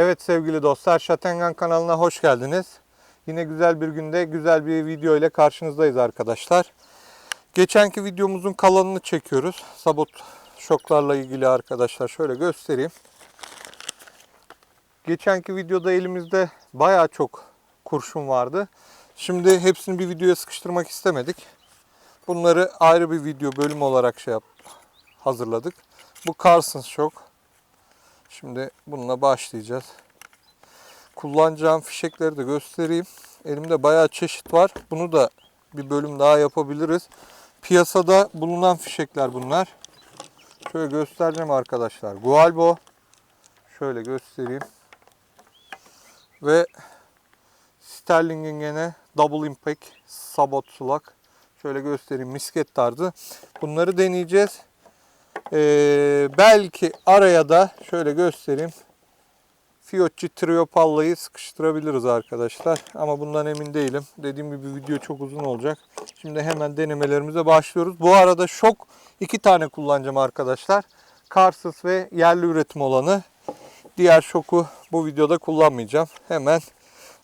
Evet sevgili dostlar, Şatengan kanalına hoş geldiniz. Yine güzel bir günde güzel bir video ile karşınızdayız arkadaşlar. Geçenki videomuzun kalanını çekiyoruz. Sabot şoklarla ilgili arkadaşlar şöyle göstereyim. Geçenki videoda elimizde bayağı çok kurşun vardı. Şimdi hepsini bir videoya sıkıştırmak istemedik. Bunları ayrı bir video bölüm olarak şey yap, hazırladık. Bu Carson's şok. Şimdi bununla başlayacağız. Kullanacağım fişekleri de göstereyim. Elimde bayağı çeşit var. Bunu da bir bölüm daha yapabiliriz. Piyasada bulunan fişekler bunlar. Şöyle göstereceğim arkadaşlar. Gualbo. Şöyle göstereyim. Ve Sterling'in gene Double Impact Sabot Sulak. Şöyle göstereyim. Misket tarzı. Bunları deneyeceğiz. Ee, belki araya da şöyle göstereyim. Fiocchi Trio Palla'yı sıkıştırabiliriz arkadaşlar. Ama bundan emin değilim. Dediğim gibi video çok uzun olacak. Şimdi hemen denemelerimize başlıyoruz. Bu arada şok iki tane kullanacağım arkadaşlar. Karsız ve yerli üretim olanı. Diğer şoku bu videoda kullanmayacağım. Hemen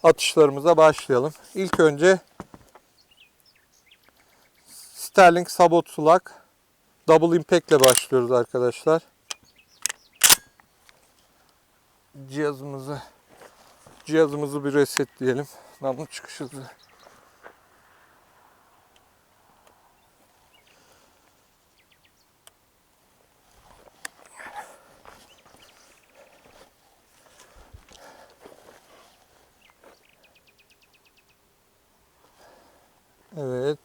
atışlarımıza başlayalım. İlk önce Sterling Sabot Sulak Double Impact ile başlıyoruz arkadaşlar. Cihazımızı cihazımızı bir resetleyelim. Namlu çıkış hızı. Evet.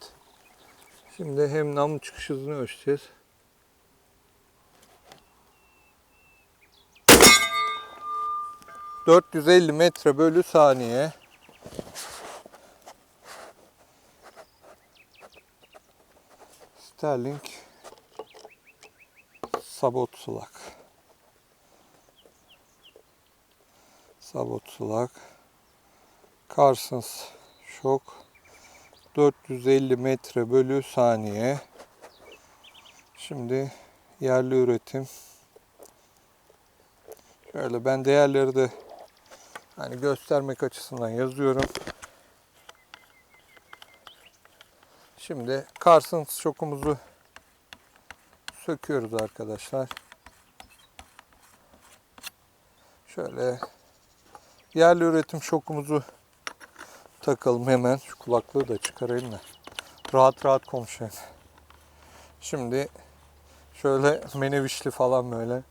Şimdi hem namlu çıkış hızını ölçeceğiz. ...450 metre bölü saniye. Sterling... ...sabot sulak. Sabot sulak. Carsons şok... 450 metre bölü saniye. Şimdi yerli üretim. Şöyle ben değerleri de hani göstermek açısından yazıyorum. Şimdi Carsons şokumuzu söküyoruz arkadaşlar. Şöyle yerli üretim şokumuzu takalım hemen. Şu kulaklığı da çıkarayım da. Rahat rahat konuşayım. Şimdi şöyle menevişli falan böyle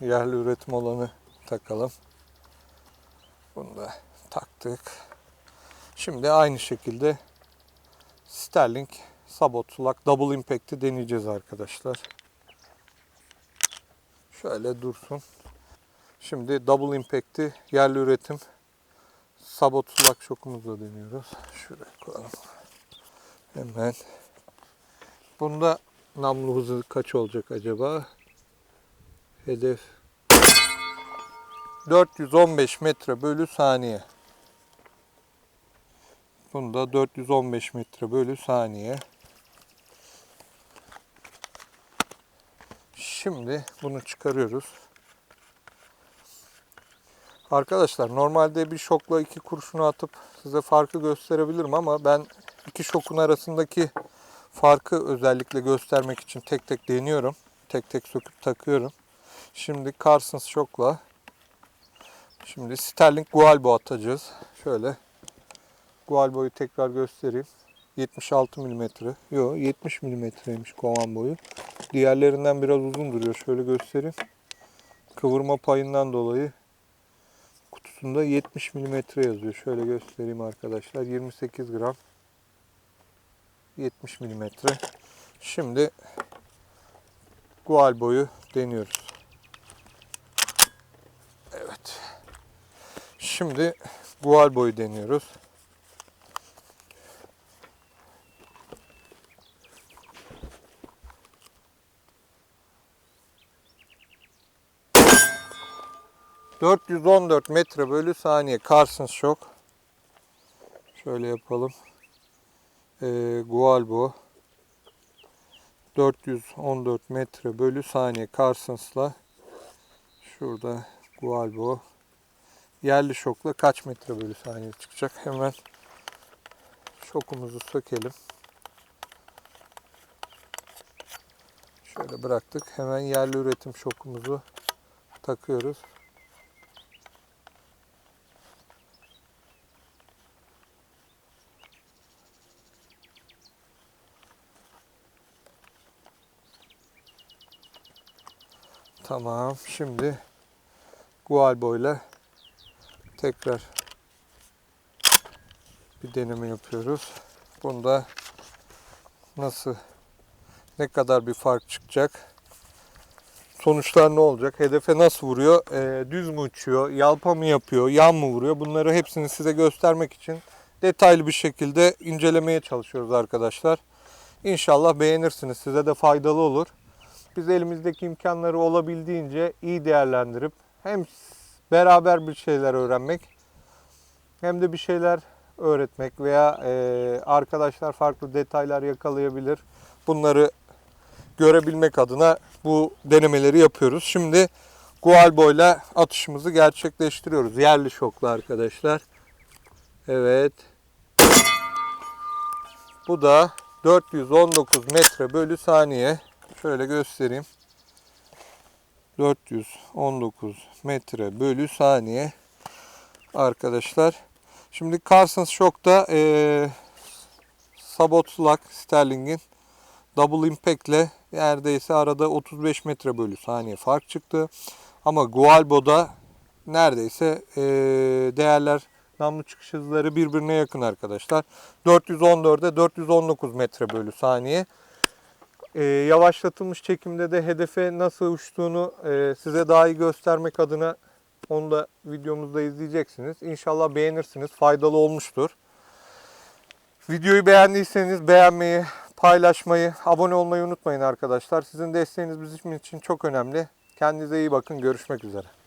yerli üretim olanı takalım. Bunu da taktık. Şimdi aynı şekilde Sterling Sabot Sulak Double Impact'i deneyeceğiz arkadaşlar. Şöyle dursun. Şimdi Double Impact'i yerli üretim sabot sulak şokumuzla deniyoruz. Şuraya koyalım. Hemen. Bunda namlu hızı kaç olacak acaba? Hedef 415 metre bölü saniye. Bunda 415 metre bölü saniye. Şimdi bunu çıkarıyoruz. Arkadaşlar normalde bir şokla iki kurşunu atıp size farkı gösterebilirim ama ben iki şokun arasındaki farkı özellikle göstermek için tek tek deniyorum. Tek tek söküp takıyorum. Şimdi Carsons şokla şimdi Sterling Gualbo atacağız. Şöyle Gualbo'yu tekrar göstereyim. 76 mm. Yo 70 mm'ymiş kovan boyu. Diğerlerinden biraz uzun duruyor. Şöyle göstereyim. Kıvırma payından dolayı kutusunda 70 mm yazıyor. Şöyle göstereyim arkadaşlar. 28 gram. 70 mm. Şimdi gual boyu deniyoruz. Evet. Şimdi gual boyu deniyoruz. ...414 metre bölü saniye Carsons şok. Şöyle yapalım. Ee, Gualbo 414 metre bölü saniye Carsons'la şurada Gualbo yerli şokla kaç metre bölü saniye çıkacak? Hemen şokumuzu sökelim. Şöyle bıraktık. Hemen yerli üretim şokumuzu takıyoruz. Tamam. Şimdi Gualbo ile tekrar bir deneme yapıyoruz. Bunda nasıl ne kadar bir fark çıkacak? Sonuçlar ne olacak? Hedefe nasıl vuruyor? Ee, düz mü uçuyor? Yalpa mı yapıyor? Yan mı vuruyor? Bunları hepsini size göstermek için detaylı bir şekilde incelemeye çalışıyoruz arkadaşlar. İnşallah beğenirsiniz. Size de faydalı olur. Biz elimizdeki imkanları olabildiğince iyi değerlendirip hem beraber bir şeyler öğrenmek hem de bir şeyler öğretmek veya e, arkadaşlar farklı detaylar yakalayabilir. Bunları görebilmek adına bu denemeleri yapıyoruz. Şimdi Gualbo ile atışımızı gerçekleştiriyoruz. Yerli şoklu arkadaşlar. Evet. Bu da 419 metre bölü saniye. Şöyle göstereyim. 419 metre bölü saniye arkadaşlar. Şimdi Carsons Shock'ta e, Sabot Sterling'in Double Impact ile neredeyse arada 35 metre bölü saniye fark çıktı. Ama Gualbo'da neredeyse e, değerler namlu çıkış hızları birbirine yakın arkadaşlar. 414'e 419 metre bölü saniye. E, yavaşlatılmış çekimde de hedefe nasıl uçtuğunu e, size daha iyi göstermek adına onu da videomuzda izleyeceksiniz. İnşallah beğenirsiniz. Faydalı olmuştur. Videoyu beğendiyseniz beğenmeyi, paylaşmayı, abone olmayı unutmayın arkadaşlar. Sizin desteğiniz bizim için çok önemli. Kendinize iyi bakın. Görüşmek üzere.